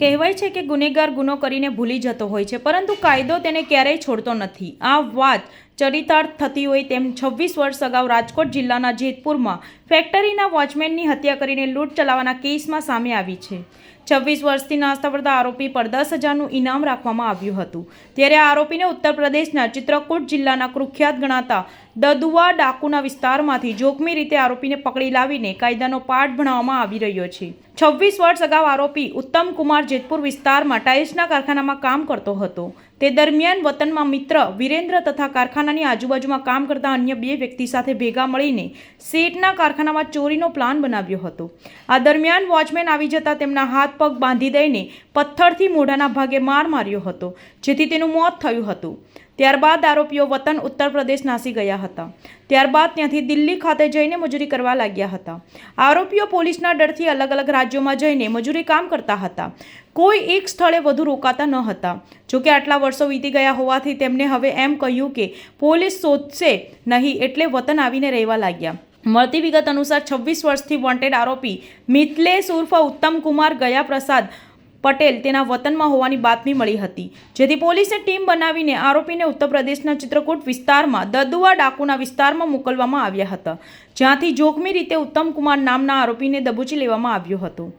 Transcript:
કહેવાય છે કે ગુનેગાર ગુનો કરીને ભૂલી જતો હોય છે, પરંતુ કાયદો તેને ક્યારેય છોડતો નથી. આ વાત ચરિતાર્થ થતી હોય તેમ છવ્વીસ વર્ષ અગાઉ રાજકોટ જિલ્લાના જેતપુરમાં ફેક્ટરીના વોચમેનની હત્યા કરીને લૂંટ ચલાવવાના કેસમાં સામે આવી છે. છવ્વીસ વર્ષથી નાસ્તા પડતા આરોપી પર દસ હજારનું ઇનામ રાખવામાં આવ્યું હતું. ત્યારે આરોપીને ઉત્તર પ્રદેશના ચિત્રકૂટ જિલ્લાના કુખ્યાત ગણાતા દદુવા ડાકુના વિસ્તારમાંથી જોખમી રીતે આરોપીને પકડી લાવીને કાયદાનો પાઠ ભણાવવામાં આવી રહ્યો છે. છવ્વીસ વર્ષ અગાઉ આરોપી ઉત્તમ કુમાર જેતપુર વિસ્તારમાં ટાઇલ્સના કારખાનામાં કામ કરતો હતો. તે દરમિયાન વતનમાં મિત્ર, વિરેન્દ્ર તથા કારખાનાની આજુબાજુમાં કામ કરતા અન્ય બે વ્યક્તિ સાથે ભેગા મળીને સેટના કારખાનામાં ચોરીનો પ્લાન બનાવ્યો હતો. આ દરમિયાન વોચમેન આવી જતા તેમના હાથ પગ બાંધી દઈને પથ્થરથી મોઢાના ભાગે માર માર્યો હતો, જેથી તેનું મોત થયું હતું. ત્યારબાદ આરોપીઓ વતન ઉત્તર પ્રદેશ નાસી ગયા હતા. ત્યારબાદ ત્યાંથી દિલ્હી ખાતે જઈને મજૂરી કરવા લાગ્યા હતા. આરોપીઓ પોલીસના ડરથી અલગ અલગ રાજ્યોમાં જઈને મજૂરી કામ કરતા હતા. કોઈ એક સ્થળે વધુ રોકાતા ન હતા. જોકે આટલા વર્ષો વીતી ગયા હોવાથી તેમને હવે એમ કહ્યું કે પોલીસ શોધશે નહીં એટલે વતન આવીને રહેવા લાગ્યા. મળતી વિગત અનુસાર છવ્વીસ વર્ષથી વોન્ટેડ આરોપી મિથલેશ ઉર્ફ ઉત્તમ કુમાર ગયા પ્રસાદ પટેલ તેના વતનમાં હોવાની બાતમી મળી હતી, જેથી પોલીસે ટીમ બનાવીને આરોપીને ઉત્તર પ્રદેશના ચિત્રકૂટ વિસ્તારમાં દદુઆ ડાકુના વિસ્તારમાં મોકલવામાં આવ્યા હતા, જ્યાંથી જોખમી રીતે ઉત્તમકુમાર નામના આરોપીને દબોચી લેવામાં આવ્યો હતો.